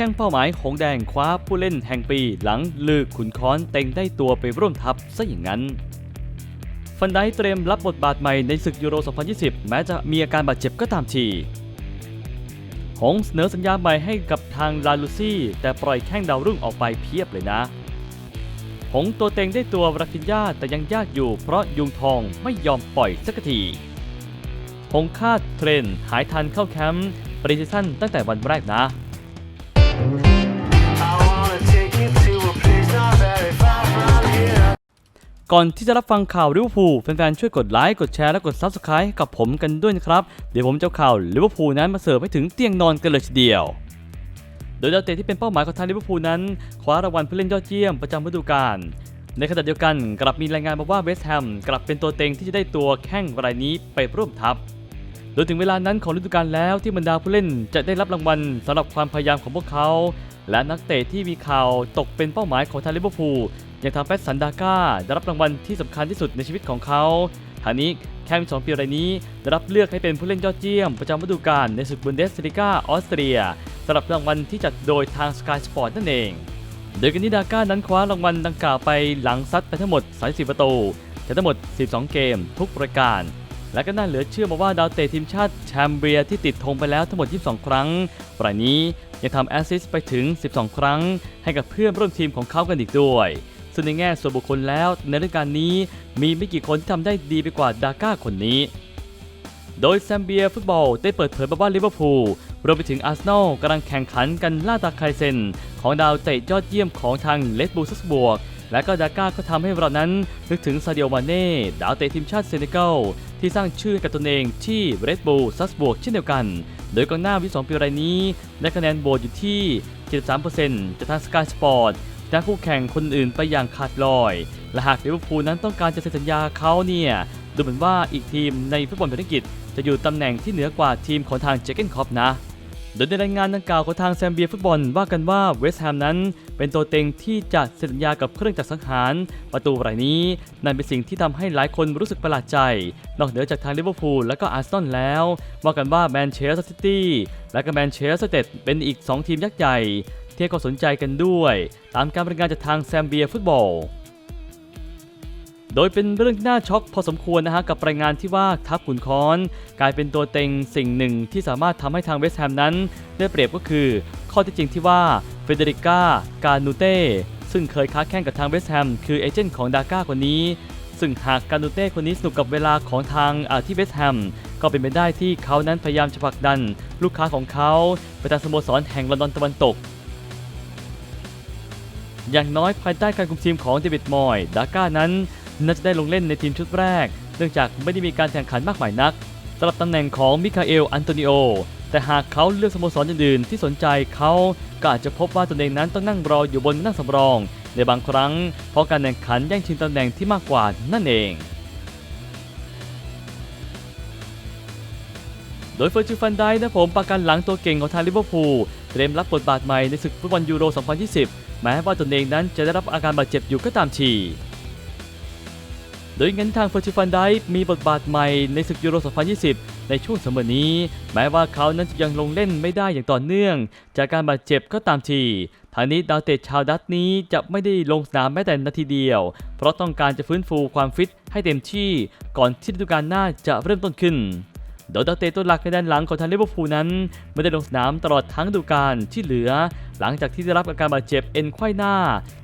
แข้งเป้าหมายหงแดงคว้าผู้เล่นแห่งปีหลังลือขุนค้อนเต็งได้ตัวไปร่วมทัพซะอย่างนั้นฟันไดเตรียมรับบทบาทใหม่ในศึกยูโร 2020 แม้จะมีอาการบาดเจ็บก็ตามทีหงส์เสนอสัญญาใหม่ให้กับทางลาลูซี่ แต่ปล่อยแข้งดาวรุ่งออกไปเพียบเลยนะ หงส์ตัวเต็งได้ตัวราฟินยาแต่ยังยากอยู่เพราะยุงทองไม่ยอมปล่อยสักที หงส์คาดเทรนหายทันเข้าแคมป์ปริซิชั่นตั้งแต่วันแรกนะ ก่อนที่จะรับฟังข่าวลิเวอร์พูลแฟนๆช่วยกดไลค์ กดแชร์และกด Subscribe ให้กับผมกันด้วยนะครับ เดี๋ยวผมจะข่าวลิเวอร์พูลนั้นมาเสิร์ฟให้ถึงเตียงนอนกันเลยทีเดียว โดยดาวเตะที่เป็นเป้าหมายของทางลิเวอร์พูลนั้น คว้ารางวัลผู้เล่นยอดเยี่ยมประจำฤดูกาลในขณะเดียวกันกลับมีรายงานมาว่าเวสต์แฮมกลับเป็นตัวเต็งที่จะได้ตัวแข้งรายนี้ไปร่วมทัพ ดยถึงเวลานั้นของฤดูกาลแล้วที่บรรดาผู้เล่นจะได้รับรางวัลสำหรับความพยายามของพวกเขา และนักเตะที่มีข่าวตกเป็นเป้าหมายของทางลิเวอร์พูลอย่างทางแพทสันดาก้าได้รับรางวัลที่สำคัญที่สุดในชีวิตของเขาทางนี้แค่มีสองปีรายนี้ได้รับเลือกให้เป็นผู้เล่นยอดเยี่ยม ประจำฤดูกาลในศึกบุนเดสลิก้าออสเตรียสำหรับรางวัลที่จัดโดยทาง Sky Sport นั่นเองโดยกันนิดาก้านั้นคว้ารางวัลดังกล่าวไปหลังซัดไปทั้งหมด34ประตูจากทั้งหมด 12 เกมทุกรายการ และก็น่าเหลือเชื่อมาว่าดาวเตะทีมชาติแชมเบียที่ติดธงไปแล้วทั้งหมด 22 ครั้งรายนี้ยังทำแอสซิสต์ไปถึง 12 ครั้ง ให้กับเพื่อนร่วมทีมของเขากันอีกด้วย ซึ่งในแง่ส่วนบุคคลแล้วในฤดูกาลนี้มีไม่กี่คนที่ทำได้ดีไปกว่าดาก้าคนนี้ โดยแซมเบียฟุตบอลได้เปิดเผยมาว่าลิเวอร์พูลรวมไปถึงอาร์เซนอลกำลังแข่งขันกันล่าตาไคเซน ของดาวเตะยอดเยี่ยมของทางเลสบูซัสบวก และก็ดาก้าก็ทำให้เรานั้นนึกถึงซาเดิโอมาเน่ดาวเตะทีมชาติเซเนกัลที่สร้างชื่อให้กับตนเองที่เรดบูลซัสบวกเช่นเดียวกัน โดยกองหน้าวิสองปีรายนี้ได้คะแนนโหวตอยู่ที่ 73%จากทางสกายสปอร์ตจากคู่แข่งคนอื่นไปอย่างขาดลอย และหากลิเวอร์พูลนั้นต้องการจะเซ็นสัญญาเขาเนี่ยดูเหมือนว่าอีกทีมในฟุตบอลภารกิจจะอยู่ตำแหน่งที่เหนือกว่าทีมของทางเจเกนคอปนะ โดยในรายงานดังกล่าวของทางแซมเบียฟุตบอลว่ากันว่าเวสต์แฮมนั้น เป็นตัวเต็งที่จะเซ็นสัญญากับเครื่องจักรสังหาร ประตูรายนี้ นั่นเป็นสิ่งที่ทำให้หลายคนรู้สึกประหลาดใจ นอกเหนือจากทางลิเวอร์พูลและก็อาร์เซนอลแล้ว ว่ากันว่าแมนเชสเตอร์ซิตี้และก็แมนเชสเตอร์เต็ดเป็นอีก 2 ทีมยักษ์ใหญ่ที่ให้ควาสนใจกันด้วย ตามการรายงานจากทางแซมเบียฟุตบอล โดยเป็นเรื่องที่น่าช็อกพอสมควรนะฮะกับรายงานที่ว่าทัพขุนค้อน กลายเป็นตัวเต็งสิ่งหนึ่งที่สามารถทำให้ทางเวสต์แฮมนั้น ได้เปรียบก็คือ ข้อเที่จริงที่ว่าเฟเดริก้า กานูเต้ซึ่งเคยค้าแข่งกับทางเวสต์แฮมคือเอเจนต์ของดาก้าคนนี้ ซึ่งหากกานูเต้คนนี้สนุกกับเวลาของทางอาที่เวสต์แฮมก็เป็นไปได้ที่เขานั้นพยายามจะผลักดัน ลูกค้าของเขาไปทางสโมสรแห่งลอนดอนตะวันตกอย่างน้อยภายใต้การคุมทีมของเดวิดมอย ดาก้านั้น น่าจะได้ลงเล่นในทีมชุดแรก เนื่องจากไม่ได้มีการแข่งขันมากมายนักสำหรับตำแหน่งของมิคาเอล อันโตนิโอ แต่หากเขาเลือกสโมสรอื่นๆที่สนใจเขาก็อาจจะพบว่าตนเองนั้นต้องนั่งรออยู่บนนั่งสำรอง ในบางครั้ง เพราะการแข่งขันแย่งชิงตำแหน่งที่มากกว่านั่นเอง โดยเฟอร์จิฟันได้นะผมประกันหลังตัวเก่งของทางลิเวอร์พูลเตรียมรับบทบาทใหม่ในศึกฟุตบอลยูโร 2020 แม้ว่าตนเองนั้นจะได้รับอาการบาดเจ็บอยู่ก็ตามที โดยงั้นทางเฟอร์ชิฟันไดมีบทบาทใหม่ในศึกยูโร 2020 ในช่วงสมอนี้ แม้ว่าเขานั้นจะยังลงเล่นไม่ได้อย่างต่อเนื่อง จากการบาดเจ็บก็ตามทีทางนี้ดาวเตะชาวดัตช์นี้จะไม่ได้ลงสนามแม้แต่นาทีเดียว เพราะต้องการจะฟื้นฟูความฟิตให้เต็มที่ ก่อนที่ฤดูกาลหน้าจะเริ่มต้นขึ้น โดยดาวเตะตัวหลักในด้านหลังของทางลิเวอร์พูลนั้น ไม่ได้ลงสนามตลอดทั้งฤดูกาลที่เหลือ หลังจากที่ได้รับอาการบาดเจ็บเอ็นไขว้หน้า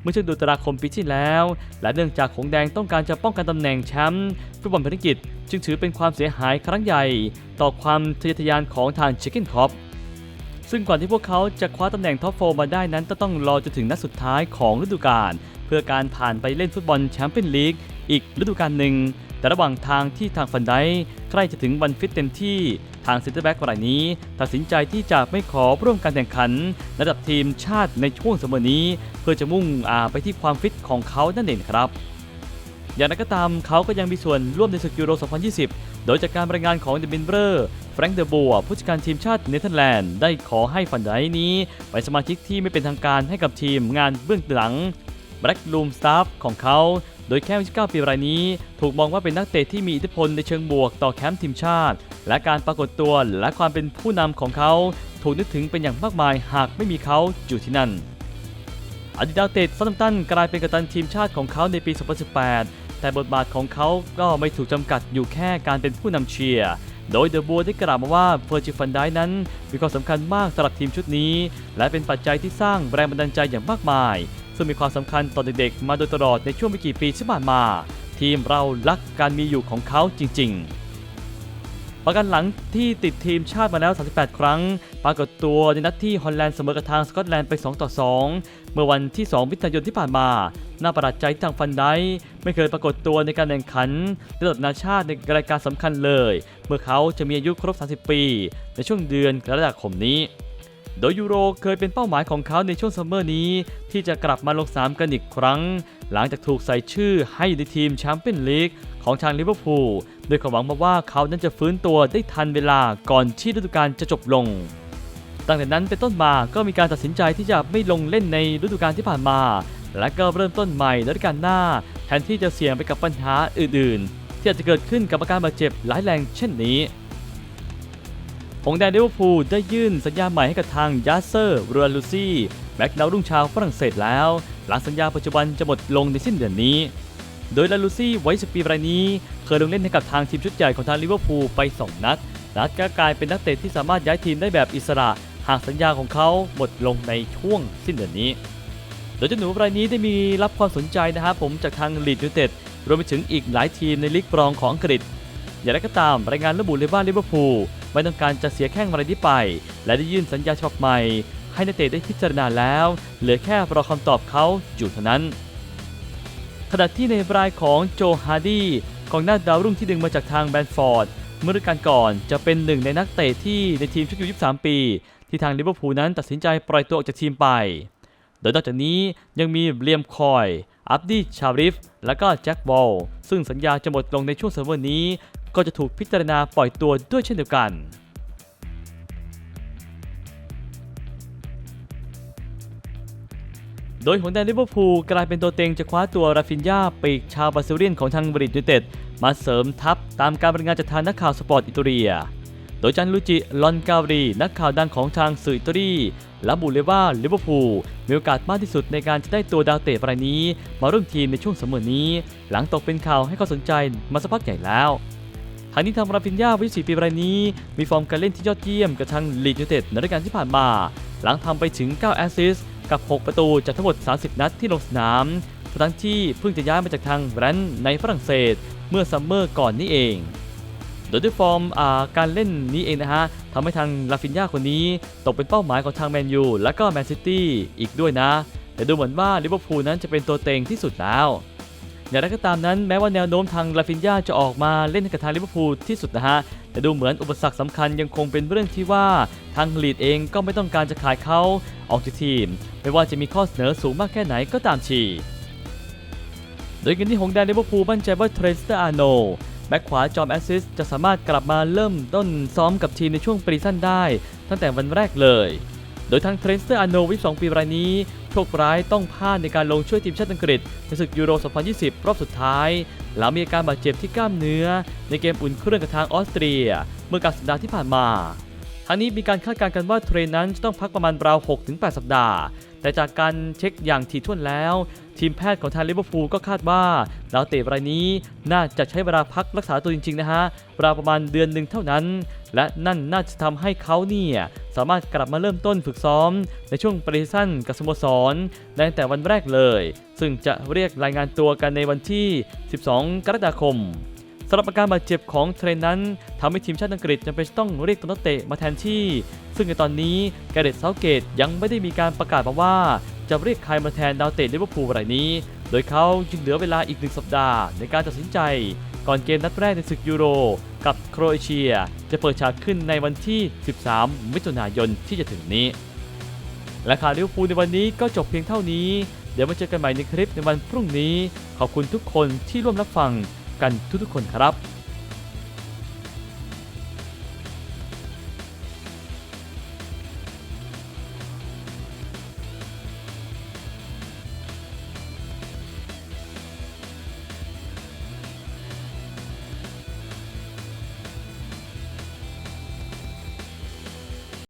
เมื่อช่วงเดือนตุลาคมปีที่แล้ว และเนื่องจากหงแดงต้องการจะป้องกันตำแหน่งแชมป์ฟุตบอลภารกิจ จึงถือเป็นความเสียหายครั้งใหญ่ ต่อความทะเยอทะยานของทางเชคเก้นคอปซึ่งก่อนที่พวกเขาจะคว้าตำแหน่งท็อปโฟมาได้นั้นต้องรอจนถึงนัดสุดท้ายของฤดูกาลเพื่อการผ่านไปเล่นฟุตบอลแชมเปี้ยนลีกอีกฤดูกาลหนึ่ง แต่ระหว่างทางที่ทางฟันไดใกล้จะถึงวันฟิตเต็มที่ทางเซนเตอร์แบ็กรายนี้ ตัดสินใจที่จะไม่ขอร่วมการแข่งขัน ระดับทีมชาติในช่วงสมอนี้ เพื่อจะมุ่งอาไปที่ความฟิตของเขานั่นเองครับ อย่างไรก็ตามเขาก็ยังมีส่วนร่วมในศึกยูโร 2020 โดยจากการรายงานของเดมินเบอร์แฟรงค์เดอบัวผู้จัดการทีมชาติเนเธอร์แลนด์ได้ขอให้ฟันไดนี้ ไปสมาชิกที่ไม่เป็นทางการให้กับทีมงานเบื้องหลัง Black Room Staff ของเขา โดยแค่29ปีรายนี้ ถูกมองว่าเป็นนักเตะที่มีอิทธิพลในเชิงบวกต่อแคมป์ทีมชาติ และการปรากฏตัวและความเป็นผู้นำของเขา ถูกนึกถึงเป็นอย่างมากมายหากไม่มีเขาอยู่ที่นั่น อดีตดาวเตะซาตัมตันกลายเป็นกัปตันทีมชาติของเขาในปี 2018 แต่บทบาทของเขาก็ไม่ถูกจำกัดอยู่แค่การเป็นผู้นำเชียร์โดยเดอะบัวได้กล่าวมาว่าเฟอร์จิฟันไดนั้นมีความสำคัญมากสำหรับทีมชุดนี้ และเป็นปัจจัยที่สร้างแรงบันดาลใจอย่างมากมาย ซึ่งมีความสำคัญต่อเด็กๆ มาโดยตลอดในช่วงไม่กี่ปีที่ผ่านมา ทีมเรารักการมีอยู่ของเขาจริง ๆ ประกันหลังที่ติดทีมชาติมาแล้ว 38 ครั้ง ปรากฏตัวในนัดที่ฮอลแลนด์เสมอกับทางสกอตแลนด์ไป 2 ต่อ 2 เมื่อวันที่ 2 มิถุนายนที่ผ่านมา น่าประหลาดใจทางฟันไดไม่เคยปรากฏตัวในการแข่งขันระดับนานาชาติในรายการสำคัญเลย เมื่อเขาจะมีอายุครบ 30 ปี ในช่วงเดือนกรกฎาคมนี้ โดยยูโรเคยเป็นเป้าหมายของเขาในช่วงซัมเมอร์นี้ ที่จะกลับมาลงสนามกันอีกครั้ง หลังจากถูกใส่ชื่อให้อยู่ในทีมแชมเปี้ยนลีกของทางลิเวอร์พูลโดยความหวังมาว่าเขานั้นจะฟื้นตัวได้ทันเวลาก่อนที่ฤดูกาลจะจบลงตั้งแต่นั้นเป็นต้นมาก็มีการตัดสินใจที่จะไม่ลงเล่นในฤดูกาลที่ผ่านมา และก็เริ่มต้นใหม่ฤดูกาลหน้า แทนที่จะเสี่ยงไปกับปัญหาอื่น ๆ ที่อาจจะเกิดขึ้นกับอาการบาดเจ็บหลายแรงเช่นนี้ งแดงลิเวอร์พูลได้ยื่นสัญญาใหม่ให้กับทางยาเซอร์เรัวลูซี่แบ็กดาวรุ่งชาวฝรั่งเศสแล้ว หลังสัญญาปัจจุบันจะหมดลงในสิ้นเดือนนี้ โดยลาลูซี่ไว้10ปีรายนี้ เคยลงเล่นให้กับทางทีมชุดใหญ่ของทางลิเวอร์พูลไป 2 นัดนัดก็กลายเป็นนักเตะที่สามารถย้ายทีมได้แบบอิสระ หากสัญญาของเขาหมดลงในช่วงสิ้นเดือนนี้ โดยเจ้าหนูรายนี้ได้มีรับความสนใจนะครับผมจากทางลีดยูเต็ดรวมไปถึงอีกหลายทีมในลีกรองของอังกฤษอย่างไรก็ตามรายงานระบุเลยว่าลิเวอร์พูล ไม่ต้องการจะเสียแข้งรายนี้ไป และได้ยื่นสัญญาฉบับใหม่ ให้นักเตะได้พิจารณาแล้ว เหลือแค่รอคำตอบเขาอยู่เท่านั้น ขณะที่ในรายของโจฮาร์ดีกองหน้าดาวรุ่งที่ดึงมาจากทางแบนด์ฟอร์ดเมื่อฤดูกาลก่อนจะเป็นหนึ่งในนักเตะที่ในทีมชุดยู23 ปี ที่ทางลิเวอร์พูลนั้นตัดสินใจปล่อยตัวออกจากทีมไป โดยนอกจากนี้ยังมีเลียมคอย อับดีชาริฟ และก็แจ็คบอล ซึ่งสัญญาจะหมดลงในช่วงซัมเมอร์นี้ ก็จะถูกพิจารณาปล่อยตัวด้วยเช่นเดียวกันโดยหงแดนลิเวอร์พูลกลายเป็นตัวเต็งจะคว้าตัวราฟินยาปีกชาวบราซิเลียนของทางบริดยูไนเต็ด มาเสริมทัพตามการบรรยายงานจากทางนักข่าวสปอร์ตอิตาเลีย โดยจันลูจิ ลอนกาวีนักข่าวดังของทางสื่ออิตาลีระบุเลยว่าลิเวอร์พูลมีโอกาสมากที่สุดในการจะได้ตัวดาวเตะรายนี้ มาร่วมทีมในช่วงสมอนี้ หลังตกเป็นข่าวให้เขาสนใจมาสักพักใหญ่แล้ว ทางนี้ทางราฟินยาวิสีปีรายนี้ มีฟอร์มการเล่นที่ยอดเยี่ยมกับทางลีดยูเต็ดในฤดูกาลที่ผ่านมา หลังทำไปถึง 9 แอสซิสต์กับ 6 ประตูจากทั้งหมด 30 นัดที่ลงสนามทั้งที่เพิ่งจะย้ายมาจากทางแรนด์ในฝรั่งเศส เมื่อซัมเมอร์ก่อนนี้เอง โดยด้วยฟอร์มการเล่นนี้เองนะฮะทำให้ทางลาฟินยาคนนี้ตกเป็นเป้าหมายของทางแมนยูและก็แมนซิตี้อีกด้วยนะ แต่ดูเหมือนว่าลิเวอร์พูลนั้นจะเป็นตัวเต็งที่สุดแล้ว อย่างไรก็ตามนั้นแม้ว่าแนวโน้มทางลาฟินยาจะออกมาเล่นกับทางลิเวอร์พูลที่สุดนะฮะ แต่ดูเหมือนอุปสรรคสำคัญยังคงเป็นเรื่องที่ว่าทางลีดเองก็ไม่ต้องการจะขายเขาออกจากทีม ไม่ว่าจะมีข้อเสนอสูงมากแค่ไหนก็ตามทีโดยกันที่หงแดนลิเวอร์พูลมั่นใจว่าเทรสเตอร์อาโนแบ็คขวาจอมแอสซิสจะสามารถกลับมาเริ่มต้นซ้อมกับทีมในช่วงปรีสั้นได้ ตั้งแต่วันแรกเลย โดยทางเทรนเซอร์อโนวิ2ปีรายนี้ โชคร้ายต้องพลาดในการลงช่วยทีมชาติอังกฤษในศึกยูโร 2020 รอบสุดท้าย หลังมีอาการบาดเจ็บที่กล้ามเนื้อ ในเกมอุ่นเครื่องกับทางออสเตรีย เมื่อกลางสัปดาห์ที่ผ่านมา ทั้งนี้มีการคาดการณ์กันว่าเทรนนั้นจะต้องพักประมาณราว 6-8 สัปดาห์ แต่จากการเช็คอย่างถี่ถ้วนแล้ว ทีมแพทย์ของทางลิเวอร์พูลก็คาดว่าดาวเตะรายนี้น่าจะใช้เวลาพักรักษาตัวจริงๆนะฮะเวประมาณเดือนหนึ่งเท่านั้น และนั่นน่าจะทำให้เขาเนี่ยสามารถกลับมาเริ่มต้นฝึกซ้อม ในช่วงปรีสั้นกับสโมสรได้ตั้งแต่วันแรกเลย ซึ่งจะเรียกรายงานตัวกันในวันที่ 12 กรกฎาคมำหรับอาการบาดเจ็บของเทรนนั้นทำให้ทีมชาติอังกฤษจำเป็นต้องเรียกตัวนักเตะมาแทนที่ ซึ่งในตอนนี้แกเรตเซาเกตยังไม่ได้มีการประกาศมาว่าจะเรียกใครมาแทนดาวเตะลิเวอร์พูลรายนี้ โดยเขาจึงเหลือเวลาอีกหนึ่งสัปดาห์ในการตัดสินใจ ก่อนเกมนัดแรกในศึกยูโร กับโครเอเชีย จะเปิดฉากขึ้นในวันที่ 13 มิถุนายนที่จะถึงนี้ และข่าวลิเวอร์พูลในวันนี้ก็จบเพียงเท่านี้ เดี๋ยวมาเจอกันใหม่ในคลิปในวันพรุ่งนี้ ขอบคุณทุกคนที่ร่วมรับฟัง กันทุกๆคนครับ